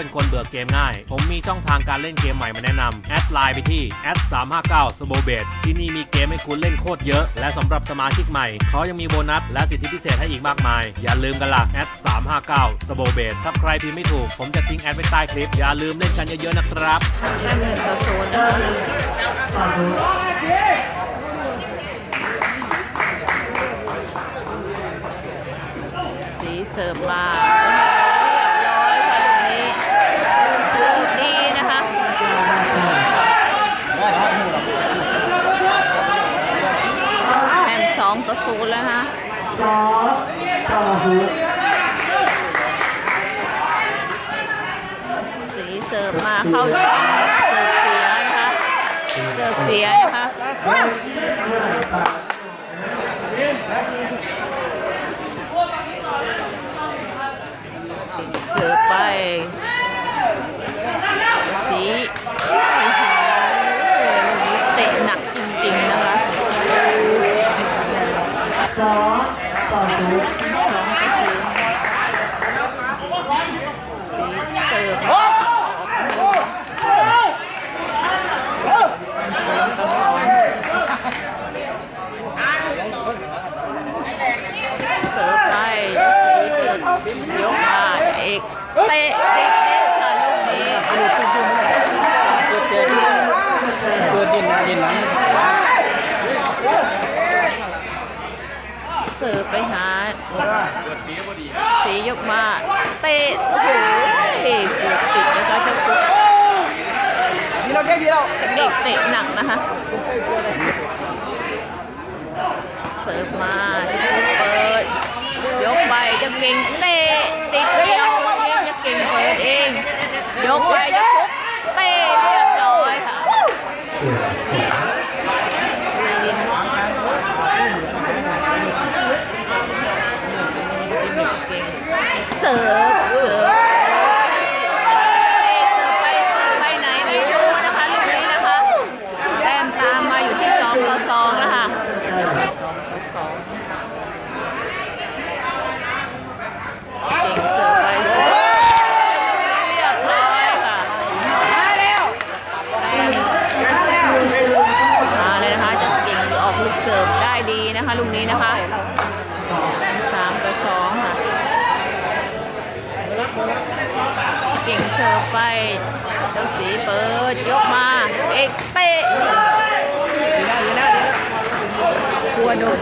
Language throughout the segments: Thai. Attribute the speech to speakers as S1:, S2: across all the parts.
S1: เป็นคนเบื่อเกมง่าย ผมมีช่องทางการเล่นเกมใหม่มาแนะนำแอดไลน์ไปที่แอด359 s b o b e t ที่นี่มีเกมให้คุณเล่นโคตรเยอะ และสำหรับสมาชิกใหม่ เขายังมีโบนัส และสิทธิพิเศษให้อีกมากมาย อย่าลืมกันล่ะแอด359 s b o b e t ถ้าใครพิมพ์ไม่ถูก ผมจะทิ้งแอดไว้ใต้คลิป อย่าลืมเล่นกันเยอะๆนะครับ
S2: แต้มหนึ่งต่อศูนย์นะคะสีเสร์ฟมา Come on. เตะเด็กเด็กค่ะลูกนี้
S3: เกิดเกิดเกิดดินดินนั้น
S2: เสิร์ฟไปหาสียกมา เตะโอ้โหเกือบติดนะคะเจ้าปุ๊ก
S3: นี่เราแค่เดียว
S2: เด็กเตะหนักนะคะ เสิร์ฟมาเปิด ยกไปจะเก่งเตะติดเดีย เก่งเปิดเอง ยกไปยกปุ๊บเตะเรียบร้อยค่ะเก่งเสริมเสิร์ฟ เอกเสิร์ฟไปไปไหนไม่รู้นะคะลูกนี้นะคะ แต้มตามมาอยู่ที่2ต่อ2แล้วค่ะ2ต่อ2เก่งเสิร์ฟไปเรียบร้อยค่ะแต้มมาเลยนะคะจะเก่งออกลูกเสิร์ฟได้ดี นะคะลูกนี้นะคะ3ต่อ2ค่ะ เก่งเสิร์ฟไป เจ้าสีเปิด ยกมา เอกเตะกลัวโดน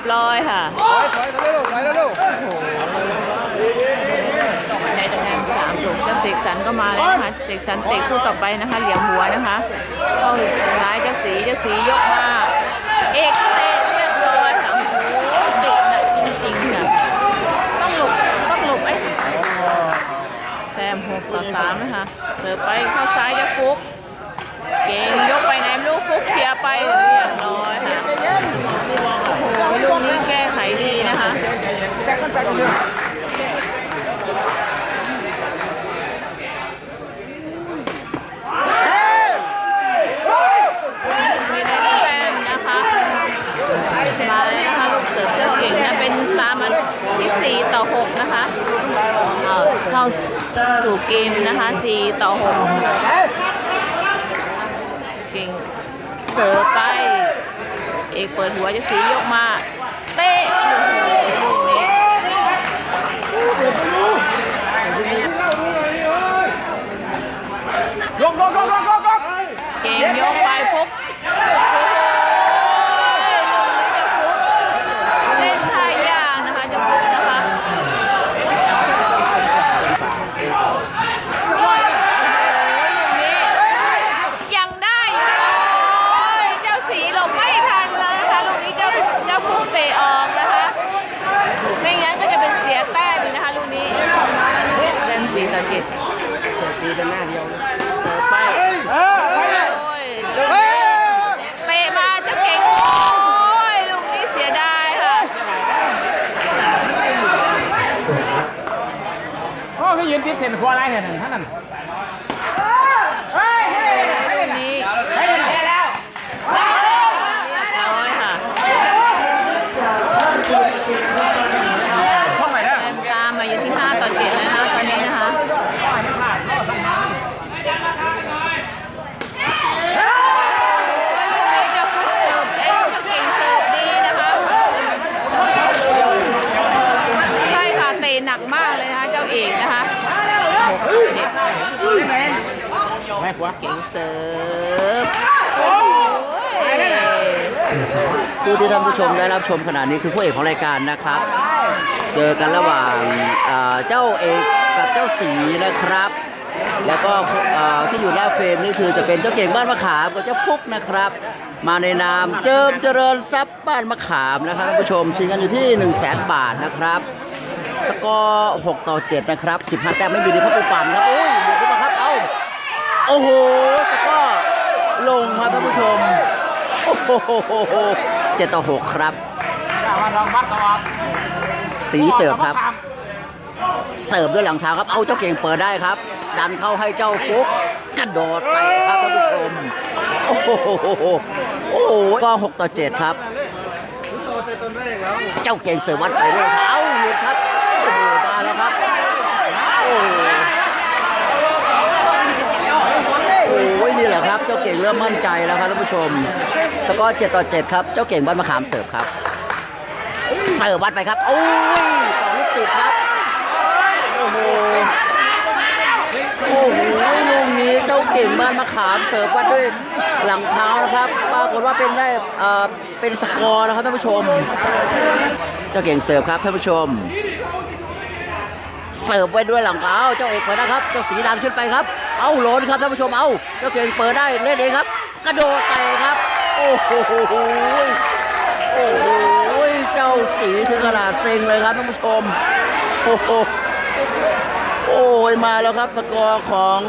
S2: บร้
S3: อย
S2: ค่ะไปยถอย
S3: เร็
S2: วถอยเร็วใน
S3: ตำ
S2: แหน่งสา
S3: มถูก
S2: จะเสกสรน
S4: ก็มา
S2: แล้วนะคะเสกสรรเตะคู่ต่อไปนะคะ เหลี่ยมหัวนะคะเข้าซ้ายจะสีจะสียกมาเอกเตะเรียบร้อยค่ะโอ้โหเตะหนักจริงๆค่ะต้องหลบต้องหลบไอ้แซมหกต่อสามนะคะเสิร์ฟไปเข้าซ้ายจะฟุก เก่งยกไปไหนไม่รู้ฟุกเคลียร์ไป ป็นตามมาที่4ต่อนะคะเข้าสู่เกมนะคะ4ต่อ6เก่งเสิร์ฟไป เอกเปิดหัวจะสียกมา เตะโอ้โหลูกนี้ เก่งยกไปฟุก เล่นท่ายากนะคะจะพูดนะคะโอ้ยลูกนี้ยังได้อยู่เลยเจ้าสีหลบไม่ทันเลยนะคะลูกนี้เจ้าเจ้าฟุกเตะออกนะคะ ไม่งั้นก็จะเป็นเสียแต้มอยู่นะคะลูกนี้แต้มสีต่อเจ็ด
S3: ดีเป็นหน้าเดียว
S2: เสิร์ฟไปโอ้ยลูกนี้เตะมาเจะเก่งโอ้ยลูกนี้เสียดายค่ะ
S3: โอ้ก็ยืนติดเส้นขวาไรเนี่ยท่านนั่น
S2: ลูกนี้ได้แล้วเรียบร้อยค่ะ
S3: ท่องไหนนะ
S2: แต้มตามมาอยู่ที่ 5 ต่อ 7 แล้วนะคะตอนนี้นะคะเจ้าฟุตเสิร์ฟเอ้ยเจ้าเก่งเสิร์ฟดีนะคะ ใช่ค่ะเตะหนักมากเลยนะคะเจ้าเอกนะคะหกต่อเจ็ด
S3: แม่ขวา
S2: เก่งเสิร์ฟโอ้ย
S5: ผู้ที่ท่านผู้ชมได้รับชมขณะนี้คือผู้เอกของรายการนะครับ เจอกันระหว่างเอ่อเจ้าเอกกับเจ้าสีนะครับ แล้วก็เอ่อที่อยู่หน้าเฟรมนี่คือจะเป็นเจ้าเก่งบ้านมะขามกับเจ้าฟุกนะครับ มาในนามเจิมเจริญทรัพย์บ้านมะขามนะครับท่านผู้ชมชิงกันอยู่ที่1 0 0 0 0แบาทนะครับสกอร์6ต่อ7นะครับ15แต้มไม่มีดีครับปูปั่นครับโอ้ยเดี๋ยวขึ้นมาครับเอ้าโอ้โหสกอร์ลงครับท่านผู้ชมโอ้โห เจ็ดต่อหกครับ
S3: มาลองบัดตลอด
S5: สีเสิร์ฟครับ เสิร์ฟด้วยหลังเท้าครับ เอาเจ้าเก่งเปิดได้ครับ ดันเข้าให้เจ้าฟุกกระโดดไปครับท่านผู้ชม โอ้โหโอ้โหก็หกต่อเจ็ดครับ เจ้าเก่งเสิร์ฟวัดไปด้วยเท้าหลุดครับโอ้โหมาแล้วครับ โอ้โหโอ้ยนี่แหละครับ เจ้าเก่งเริ่มมั่นใจแล้วครับท่านผู้ชม สกอร์7ต่อ7ครับ เจ้าเก่งบ้านมะขามเสิร์ฟครับ เสิร์ฟวัดไปครับ โอ้ยสองลูกติดครับ โอ้โห โอ้โหลูกนี้เจ้าเก่งบ้านมะขามเสิร์ฟวัดด้วยหลังเท้านะครับ ปรากฏว่าเป็นได้เอ่อเป็นสกอร์นะครับท่านผู้ชม เจ้าเก่งเสิร์ฟครับท่านผู้ชม เสิร์ฟไว้ด้วยหลังเท้า เจ้าเอกเปิดนะครับ เจ้าสีดันขึ้นไปครับ เอาโหลนครับท่านผู้ชม เอา เจ้าเก่งเปิดได้เล่นเองครับ กระโดดเตะครับ โอ้โหโอ้โหเจ้าสีถึงขนาดเซ็งเลยครับท่านผู้ชมโอ้โหโอ้ยมาแล้วครับสกอร์ของ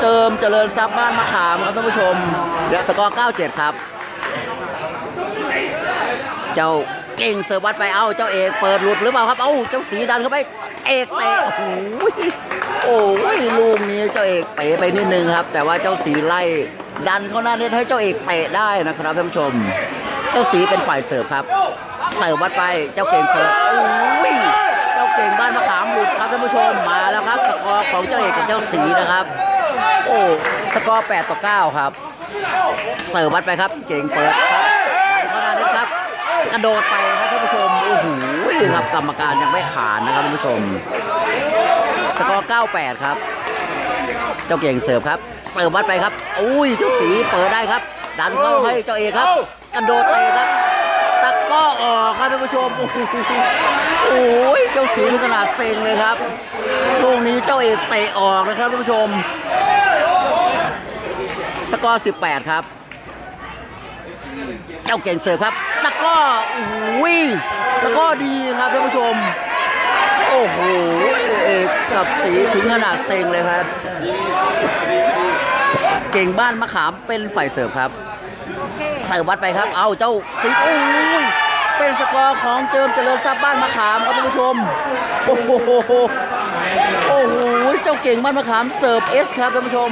S5: เจิมเจริญทรัพย์บ้านมะขามครับท่านผู้ชมและสกอร์ 97 ครับ เจ้าเก่งเสิร์ฟวัดไปเอ้าเจ้าเอกเปิดหลุดหรือเปล่าครับเอ้าเจ้าสีดันเข้าไปเอกเตะโอ้โหโอ้ยลูกนี้เจ้าเอกเตะไปนิดนึงครับ แต่ว่าเจ้าสีไล่ ดันเข้าหน้าเน็ตให้เจ้าเอกเตะได้นะครับท่านผู้ชม เจ้าสีเป็นฝ่ายเสิร์ฟครับ เสิร์ฟวัดไปเจ้าเก่งเปิดโอ้ยเจ้าเก่งบ้านมะขามหลุดครับท่านผู้ชมมาแล้วครับสกอร์ของเจ้าเอกกับเจ้าสีนะครับ โอ้สกอร์8ต่อ9ครับ เสิร์ฟวัดไปครับ เก่งเปิดครับดันเข้าหน้าเน็ตครับกระโดดไปครับท่านผู้ชมโอ้โหครับกรรมการยังไม่ขานนะครับท่านผู้ชม สกอร์ 98 ครับ เจ้าเก่งเสิร์ฟครับ เสิร์ฟวัดไปครับอุ้ยเจ้าสีเปิดได้ครับ ดันเข้าให้เจ้าเอกครับ กระโดดเตะครับตะก็ออกครับท่านผู้ชมโอ้โหโอ้ยเจ้าสีถึงขนาดเซ็งเลยครับลูกนี้เจ้าเอกเตะออกนะครับท่านผู้ชม สกอร์18 ครับ เจ้าเก่งเสิร์ฟครับตะกร้อโอ้โหตะกร้อดีครับท่านผู้ชมโอ้โหเอกกับสีถึงขนาดเซ็งเลยครับ เก่งบ้านมะขามเป็นฝ่ายเสิร์ฟครับเสิร์ฟวัดไปครับ เอาเจ้าสีโอ้ยเป็นสกอร์ของเจิมเจริญทรัพย์บ้านมะขามครับท่านผู้ชม โอ้โหโอ้โหเจ้าเก่งบ้านมะขามเสิร์ฟเอสครับท่านผู้ชม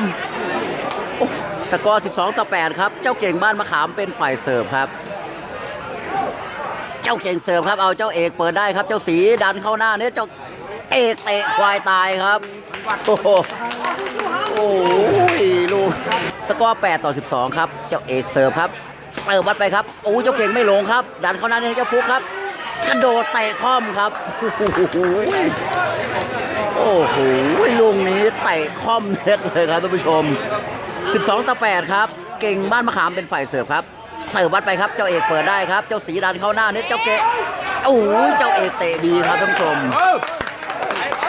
S5: สกอร์ 12 ต่อ 8 ครับ เจ้าเก่งบ้านมะขามเป็นฝ่ายเสิร์ฟครับ เจ้าเก่งเสิร์ฟครับ เอาเจ้าเอกเปิดได้ครับ เจ้าสีดันเข้าหน้าเนี่ยเจ้าเอกเตะควายตายครับ โอ้โหโอ้ยลูก สกอร์8ต่อ 12 ครับ เจ้าเอกเสิร์ฟครับ เสิร์ฟวัดไปครับ โอ้เจ้าเก่งไม่ลงครับ ดันเข้าหน้าเนี่ยเจ้าฟุกครับ กระโดดเตะค่อมครับโอ้โหโอ้โหลุงนี้เตะค่อมเน็ตเลยครับท่านผู้ชม 12 ต่อ 8 ครับ เก่งบ้านมะขามเป็นฝ่ายเสิร์ฟครับ เสิร์ฟวัดไปครับ เจ้าเอกเปิดได้ครับ เจ้าสีดันเข้าหน้าเน็ตเจ้าเกะโอ้เจ้าเอกเตะดีครับท่านผู้ชม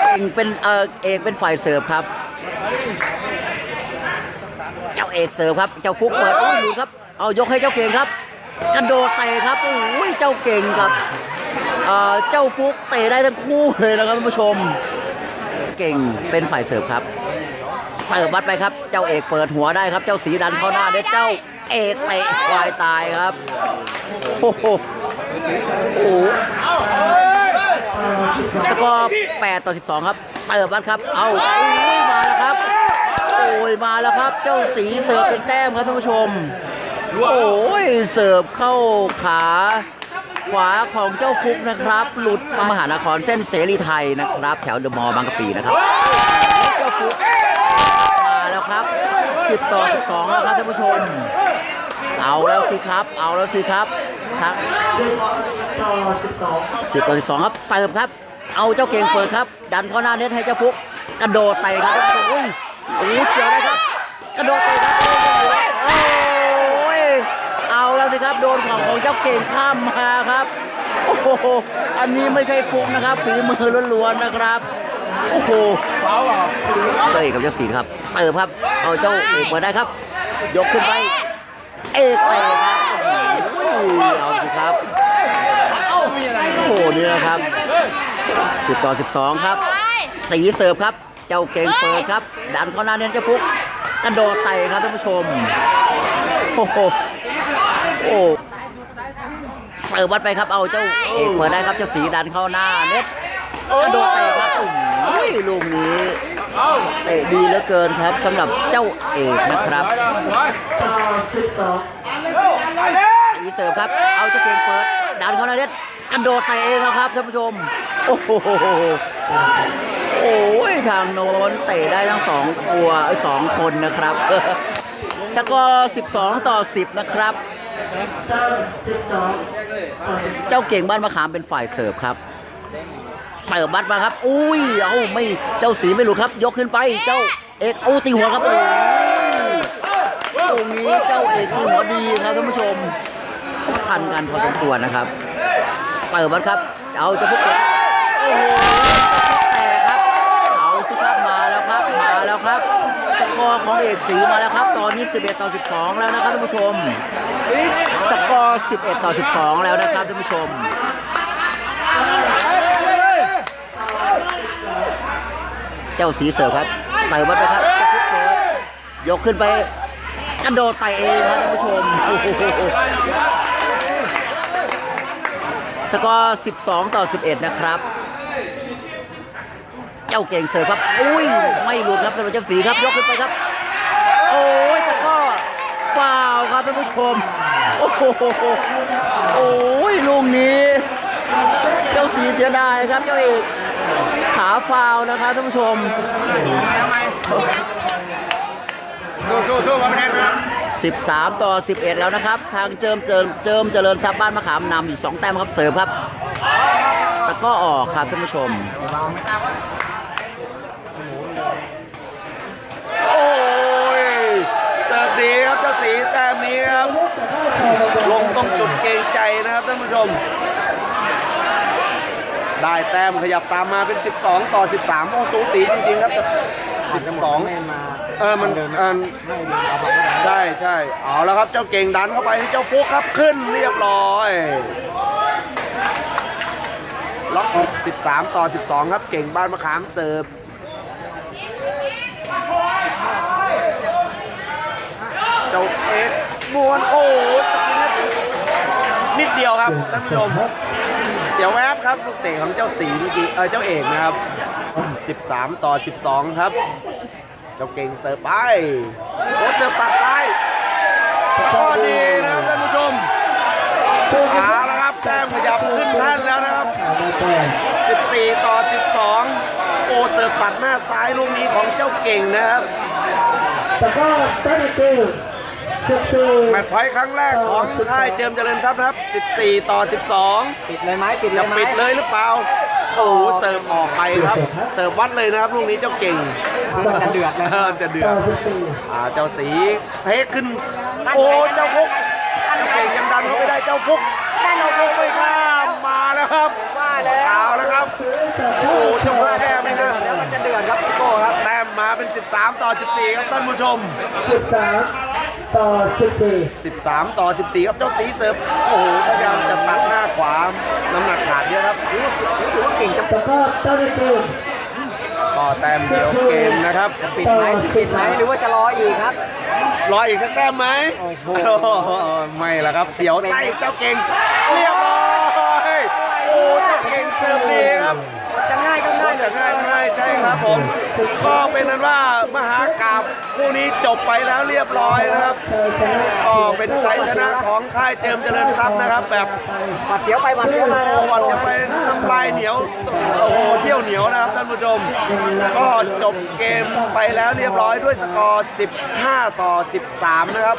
S5: เก่งเป็นเออเอกเป็นฝ่ายเสิร์ฟครับ เอกเสิร์ฟครับ เจ้าฟุกเปิดโอ้ยหลุดครับ เอายกให้เจ้าเก่งครับ กระโดดเตะครับ โอ้ยเจ้าเก่งครับเอ่อเจ้าฟุกเตะได้ทั้งคู่เลยนะครับท่านผู้ชม เก่งเป็นฝ่ายเสิร์ฟครับ เสิร์ฟวัดไปครับ เจ้าเอกเปิดหัวได้ครับ เจ้าสีดันเข้าหน้าเด็ดเจ้าเอกเตะควายตายครับ โอ้โหสกอร์8ต่อ 12 ครับ เสิร์ฟวัดครับ เอามาแล้วครับ โอ้ยมาแล้วครับ เจ้าสีเสิร์ฟเป็นแต้มครับท่านผู้ชม โอ้ยเสิร์ฟเข้าขาขวาของเจ้าฟุกนะครับ หลุดมามหานครเส้นเสรีไทยนะครับ แถวเดอะมอลล์บางกะปินะครับ เจ้าฟุกมาแล้วครับ 10 ต่อ 12 แล้วครับท่านผู้ชม เอาแล้วสิครับ เอาแล้วสิครับครับ
S4: ต่อสิบสอง
S5: สิบต่อสิบสองครับเสิร์ฟครับ เอาเจ้าเก่งเปิดครับ ดันเข้าหน้าเน็ตให้เจ้าฟุก กระโดดเตะครับอุ้ย โอ้ยเกี่ยวได้ครับ กระโดดเตะครับโอ้ยเอาแล้วสิครับโดนของของเจ้าเก่งข้ามมาครับ โอ้โหอันนี้ไม่ใช่ฟุกนะครับ ฝีมือล้วนๆนะครับโอ้โหเจ้าเอกกับเจ้าสีครับ เสิร์ฟครับ เอาเจ้าเอกมาได้ครับ ยกขึ้นไป เอกเตะครับโอ้โหเอาสิครับโอ้โหนี่นะครับ 10 ต่อ 12 ครับ สีเสิร์ฟครับ เจ้าเก่งเปิดครับ ดันเข้าหน้าเน้นเจ้าฟุกกระโดดเตะครับท่านผู้ชมโอ้โหโอ้เสิร์ฟวัดไปครับเอาเจ้าเอกเปิดได้ครับเจ้าสีดันเข้าหน้าเน็ตกระโดดเตะครับโอ้ยลูกนี้เตะดีเหลือเกินครับสำหรับเจ้าเอกนะครับ
S4: อี
S5: เสิร์ฟครับ เอาเจ้าเก่งเปิดดันเข้าหน้าเน็ตกระโดดเตะเองแล้วครับท่านผู้ชมโอ้โห ทางโน้นเตะได้ทั้งสองตัวสองคนนะครับ สกอร์12 ต่อ 10 นะครับ
S4: เจ้า
S5: เก่งบ้านมะขามเป็นฝ่ายเสิร์ฟครับ เสิร์ฟบัดมาครับ อุ้ย เอาไม่เจ้าสีไม่หลุดครับ ยกขึ้นไปเจ้าเอกเอาตีหัวครับตรงนี้เจ้าเอกตีหัวดีครับท่านผู้ชมทันกันพอสมควรนะครับ เสิร์ฟบัดครับ เอาจะพุกโอ้โหแต่ครับ เอาสิครับ มาแล้วครับ มาแล้วครับ ส กอร์ของเอกสีมาแล้วครับ ตอนนี้ 11 ต่อ 12 แล้วนะครับท่านผู้ชม สกอร์ 11 ต่อ 12 แล้วนะครับท่านผู้ชมเจ้าสีเสิร์ฟครับใส่มาไปครับยกขึ้นไปกระโดดไต่เองครับท่านผู้ชมโอ้โหสกอร์ 12 ต่อ 11 นะครับ เจ้าเก่งเสิร์ฟครับ อุ้ย ไม่หลุดครับสำหรับเจ้าสีครับ ยกขึ้นไปครับ โอ้ยแต่ก็ฟาวครับท่านผู้ชม โอ้โหโอ้ยลูกนี้ เจ้าสีเสียดายครับเจ้าเอกขาฟาวนะครับท่านผู้ชมสู้สู้สู้ครับแม่ครับ13 ต่อ 11 แล้วนะครับ ทางเจิมเจิมเจิมเจริญทรัพย์บ้านมะขามนำอยู่ 2 แต้มครับเสิร์ฟครับตะก็ออกครับท่านผู้ชม
S6: โอ้ยเสิร์ฟดีครับเจ้าสีแต้มนี้ครับ ลงตรงจุดเกกรงใจนะครับท่านผู้ชม ได้แต้มขยับตามมาเป็น 12 ต่อ 13โอ้สูสีจริงๆครับแต่12เออมันเออใช่ใช่เอาแล้วครับเจ้าเก่งดันเข้าไปให้เจ้าฟุกครับขึ้นเรียบร้อยล็อก13 ต่อ 12 ครับเก่งบ้านมะขามเสิร์ฟ จ้าเอ็ดมวนโอ้โหสกินนิดเดียวครับท่านผู้ชมเสียวแวบครับลูกเตะของเจ้าสีเมื่อกี้เออเจ้าเอกนะครับ 13 ต่อ 12 ครับ เจ้าเก่งเสิร์ฟไปโอ้เสิร์ฟตัดซ้ายก็ดีนะครับท่านผู้ชมเอาละครับแต้มขยับขึ้นแท่นแล้วนะครับ 14 ต่อ 12 โอเสิร์ฟตัดหน้าซ้ายลูกนี้ของเจ้าเก่งนะครับ
S4: แต่ก็ได้เกินสิบสี่
S6: แมตช์พอยต์ครั้งแรกของค่ายเจิมเจริญทรัพย์นะครับ 14 ต่อ 12
S3: ปิดเลยไหมปิดเล
S6: จะ
S3: ยไหม
S6: ปิดเลยหรือเปล่า โอ้โหเสิร์ฟออกไปครับ เสิร์ฟวัดเลยนะครับลูกนี้เจ้าเก่ง
S3: จะเดือดเลย
S6: เออจะเดือ
S4: ต่อ
S6: ด
S4: สิบสี่
S6: อ่าเจ้าสีเทขึ้น โอ้เจ้าฟุกเจ้าเก่งยังดันเข้าไปได้เจ้าฟุกเจ้าฟุกไม่ข้ามมาแล้วครับเอาแล้วครับโอ้โหเจ้าฟุกแก้ไม่ได้
S3: แล้วมันจะเดือดครับพี่โก้ครับ
S6: แต้มมาเป็น 13 ต่อ 14 ครับท่านผู้ชม
S4: สิบสาม ต่อสิบสี่
S6: 13 ต่อ 14 ครับเจ้าสีเสิร์ฟโอ้โหพยายามจะตัดหน้าขวา น้ำหนักขาดเยอะครับ
S3: รู้สึกว่าเก่งจะ
S4: แต่ก็ได้เกิน
S6: ก็แต้มเดียวเกมนะครับ
S3: ปิดไหมปิดไหมหรือว่าจะรออีกครับ
S6: รออีกสักแต้มไหม
S3: โอ้โห
S6: โอ้โหไม่ละครับเสียวไส้เจ้าเก่งเรียบร้อยโอ้เจ้าเก่งเสิร์ฟดีครับ
S3: จะง่ายก็ง่าย
S6: ง่ายใช่ครับผมก็เป็นนั้นว่ามหากราบคู่นี้จบไปแล้วเรียบร้อยนะครับก็เป็นชัยชนะของค่ายเจิมเจริญทรัพย์นะครับ แบบ
S3: หวัดเสียวไปหวัดเสียวมาแล้ว
S6: วันจะไปน้ำลายเหนียวโอ้โหเที่ยวเหนียวนะครับท่านผู้ชม ก็จบเกมไปแล้วเรียบร้อยด้วยสกอร์ 15 ต่อ 13 นะครับ